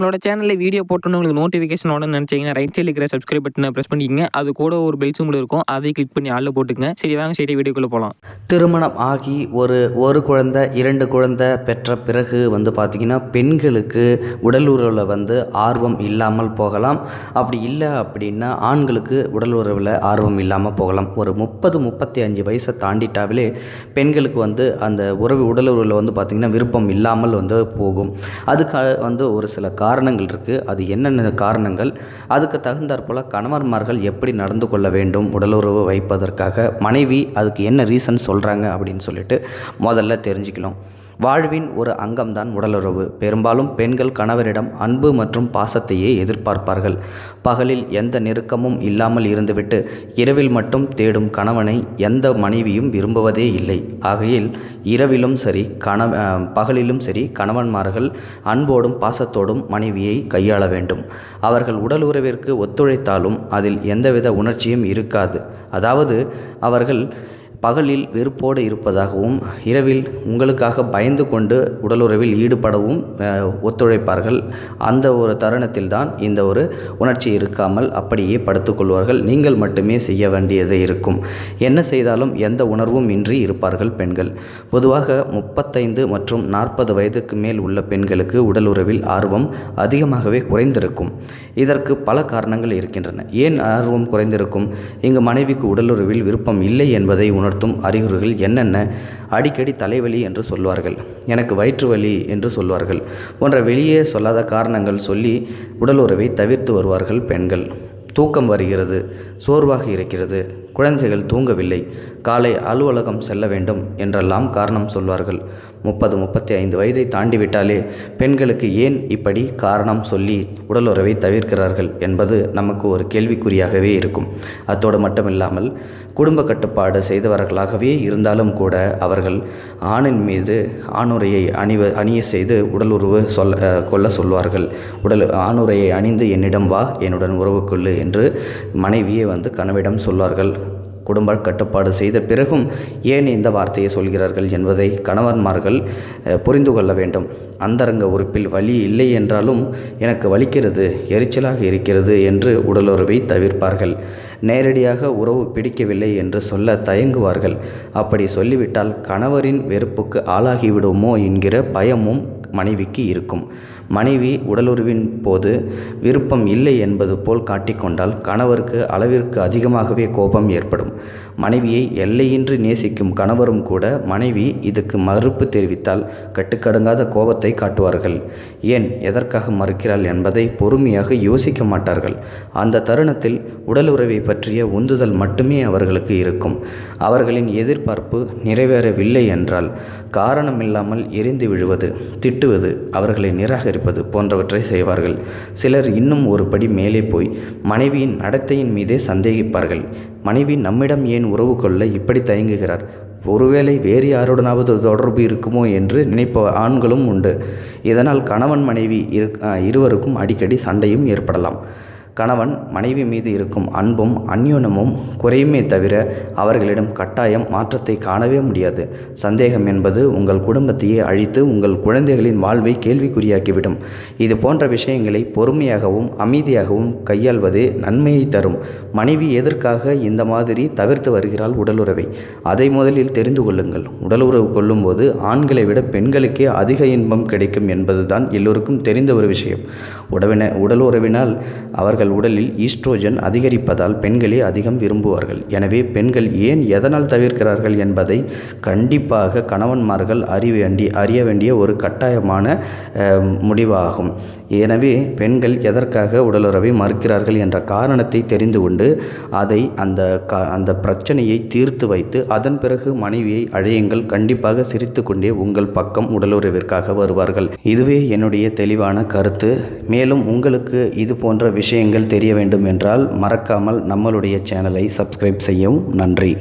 நம்மளோட சேனலில் வீடியோ போட்டோன்னு உங்களுக்கு நோட்டிஃபிகேஷன் உடனே நினச்சிங்கன்னா ரைட் சைடில் இருக்கிற சப்ஸ்கிரைப் பட்டனை ப்ரெஸ் பண்ணிக்கங்க. அது கூட ஒரு பெல் சிம்பிள் இருக்கும். அதை கிளிக் பண்ணி ஆளில் போட்டுக்கங்க. சரி வாங்க சரி வீடியோக்குள்ளே போகலாம் திருமணம் ஆகி ஒரு ஒரு குழந்தை இரண்டு குழந்தை பெற்ற பிறகு வந்து பார்த்திங்கன்னா பெண்களுக்கு உடல் உறவில் வந்து ஆர்வம் இல்லாமல் போகலாம். அப்படி இல்லை அப்படின்னா ஆண்களுக்கு உடல் உறவில் ஆர்வம் இல்லாமல் போகலாம். ஒரு முப்பது முப்பத்தி அஞ்சு வயசை தாண்டிட்டாவிலே பெண்களுக்கு வந்து அந்த உறவு உடல் உறவில் வந்து பார்த்திங்கன்னா விருப்பம் இல்லாமல் வந்து போகும். அதுக்காக வந்து ஒரு சில காரணங்கள் இருக்குது அது என்னென்ன காரணங்கள்? அதுக்கு தகுந்தாற்போல் கணவன்மார்கள் எப்படி நடந்து கொள்ள வேண்டும்? உடலுறவு வைப்பதற்காக மனைவி அதுக்கு என்ன ரீசன் சொல்கிறாங்க அப்படின்னு சொல்லிட்டு முதல்ல தெரிஞ்சுக்கலாம் வாழ்வின் ஒரு அங்கம்தான் உடலுறவு. பெரும்பாலும் பெண்கள் கணவரிடம் அன்பு மற்றும் பாசத்தையே எதிர்பார்ப்பார்கள். பகலில் எந்த நெருக்கமும் இல்லாமல் இருந்துவிட்டு இரவில் மட்டும் தேடும் கணவனை எந்த மனைவியும் விரும்புவதே இல்லை. ஆகையில் இரவிலும் சரி கண பகலிலும் சரி கணவன்மார்கள் அன்போடும் பாசத்தோடும் மனைவியை கையாள வேண்டும். அவர்கள் உடல் உறவிற்கு ஒத்துழைத்தாலும் அதில் எந்தவித உணர்ச்சியும் இருக்காது. அதாவது அவர்கள் பகலில் வெறுப்போடு இருப்பதாகவும் இரவில் உங்களுக்காக பயந்து கொண்டு உடலுறவில் ஈடுபடவும் ஒத்துழைப்பார்கள். அந்த ஒரு தருணத்தில் தான் இந்த ஒரு உணர்ச்சி இருக்காமல் அப்படியே படுத்துக்கொள்வார்கள் நீங்கள் மட்டுமே செய்ய வேண்டியது இருக்கும். என்ன செய்தாலும் எந்த உணர்வும் இன்றி இருப்பார்கள் பெண்கள். பொதுவாக முப்பத்தைந்து மற்றும் நாற்பது வயதுக்கு மேல் உள்ள பெண்களுக்கு உடலுறவில் ஆர்வம் அதிகமாகவே குறைந்திருக்கும். இதற்கு பல காரணங்கள் இருக்கின்றன. ஏன் ஆர்வம் குறைந்திருக்கும்? இங்கு மனைவிக்கு உடலுறவில் விருப்பம் இல்லை என்பதை உணர் உணர்த்தும் அறிகுறிகள் என்னென்ன? அடிக்கடி தலைவலி என்று சொல்வார்கள். எனக்கு வயிற்று வலி என்று சொல்வார்கள். போன்ற வெளியே சொல்லாத காரணங்கள் சொல்லி உடலுறவை தவிர்த்து வருவார்கள் பெண்கள். தூக்கம் வருகிறது சோர்வாக இருக்கிறது குழந்தைகள் தூங்கவில்லை காலை அலுவலகம் செல்ல வேண்டும் என்றெல்லாம் காரணம் சொல்வார்கள். முப்பது முப்பத்தி ஐந்து வயதை தாண்டிவிட்டாலே பெண்களுக்கு ஏன் இப்படி காரணம் சொல்லி உடலுறவை தவிர்க்கிறார்கள் என்பது நமக்கு ஒரு கேள்விக்குறியாகவே இருக்கும். அத்தோடு மட்டுமில்லாமல் குடும்ப கட்டுப்பாடு செய்தவர்களாகவே இருந்தாலும் கூட அவர்கள் ஆணின் மீது ஆணுரையை அணிவ அணிய செய்து உடல் உறவு சொல்ல கொள்ள சொல்வார்கள். உடல் ஆணுரையை அணிந்து என்னிடம் வா என்னுடன் உறவு கொள்ளு என்று மனைவியே வந்து கணவிடம் சொல்வார்கள். குடும்ப கட்டுப்பாடு செய்த பிறகும் ஏன் இந்த வார்த்தையை சொல்கிறார்கள் என்பதை கணவன்மார்கள் புரிந்து கொள்ள வேண்டும். அந்தரங்க உறுப்பில் வலி இல்லை என்றாலும் எனக்கு வலிக்கிறது எரிச்சலாக இருக்கிறது என்று உடலுறவை தவிர்ப்பார்கள். நேரடியாக உறவு பிடிக்கவில்லை என்று சொல்ல தயங்குவார்கள். அப்படி சொல்லிவிட்டால் கணவரின் வெறுப்புக்கு ஆளாகிவிடுமோ என்கிற பயமும் மனைவிக்கு இருக்கும். மனைவி உடலுறவின் போது விருப்பம் இல்லை என்பது போல் காட்டிக்கொண்டால் கணவருக்கு அளவிற்கு அதிகமாகவே கோபம் ஏற்படும். மனைவியை எல்லையின்றி நேசிக்கும் கணவரும் கூட மனைவி இதுக்கு மறுப்பு தெரிவித்தால் கட்டுக்கடங்காத கோபத்தை காட்டுவார்கள். ஏன் எதற்காக மறுக்கிறாள் என்பதை பொறுமையாக யோசிக்க மாட்டார்கள். அந்த தருணத்தில் உடல் உறவை பற்றிய உந்துதல் மட்டுமே அவர்களுக்கு இருக்கும். அவர்களின் எதிர்பார்ப்பு நிறைவேறவில்லை என்றால் காரணமில்லாமல் எரிந்து விழுவது திட்டுவது அவர்களை நிராகரிப்பது போன்றவற்றை செய்வார்கள். சிலர் இன்னும் ஒரு படி மேலே போய் மனைவியின் நடத்தையின் மீதே சந்தேகிப்பார்கள். மனைவி நம்மிடம் ஏன் உறவு கொள்ள இப்படி தயங்குகிறார்? ஒருவேளை வேறு யாருடனாவது தொடர்பு இருக்குமோ என்று நினைப்ப ஆண்களும் உண்டு. இதனால் கணவன் மனைவி இருவருக்கும் அடிக்கடி சண்டையும் ஏற்படலாம். கணவன் மனைவி மீது இருக்கும் அன்பும் அந்யூனமும் குறையுமே தவிர அவர்களிடம் கட்டாயம் மாற்றத்தை காணவே முடியாது. சந்தேகம் என்பது உங்கள் குடும்பத்தையே அழித்து உங்கள் குழந்தைகளின் வாழ்வை கேள்விக்குறியாக்கிவிடும். இது போன்ற விஷயங்களை பொறுமையாகவும் அமைதியாகவும் கையாள்வது நன்மையை தரும். மனைவி எதற்காக இந்த மாதிரி தவிர்த்து வருகிறாள் உடலுறவை? அதை முதலில் தெரிந்து கொள்ளுங்கள். உடலுறவு கொள்ளும்போது ஆண்களை விட பெண்களுக்கே அதிக இன்பம் கிடைக்கும் என்பதுதான் எல்லோருக்கும் தெரிந்த ஒரு விஷயம். உடவின உடல் உறவினால் தங்கள் உடலில் ஈஸ்ட்ரோஜன் அதிகரிப்பதால் பெண்களே அதிகம் விரும்புவார்கள். எனவே பெண்கள் ஏன் எதனால் தவிர்க்கிறார்கள் என்பதை கண்டிப்பாக கணவன்மார்கள் அறிவேண்டி அறிய வேண்டிய ஒரு கட்டாயமான அஹ், முடிவாகும். எனவே பெண்கள் எதற்காக உடலுறவை மறுக்கிறார்கள் என்ற காரணத்தை தெரிந்து கொண்டு அதை அந்த க அந்த பிரச்சனையை தீர்த்து வைத்து அதன் பிறகு மனைவியை அழையுங்கள். கண்டிப்பாக சிரித்து கொண்டே உங்கள் பக்கம் உடலுறவிற்காக வருவார்கள். இதுவே என்னுடைய தெளிவான கருத்து. மேலும் உங்களுக்கு இது போன்ற விஷயங்கள் தெரிய வேண்டும் என்றால் மறக்காமல் நம்மளுடைய சேனலை சப்ஸ்கிரைப் செய்யவும். நன்றி.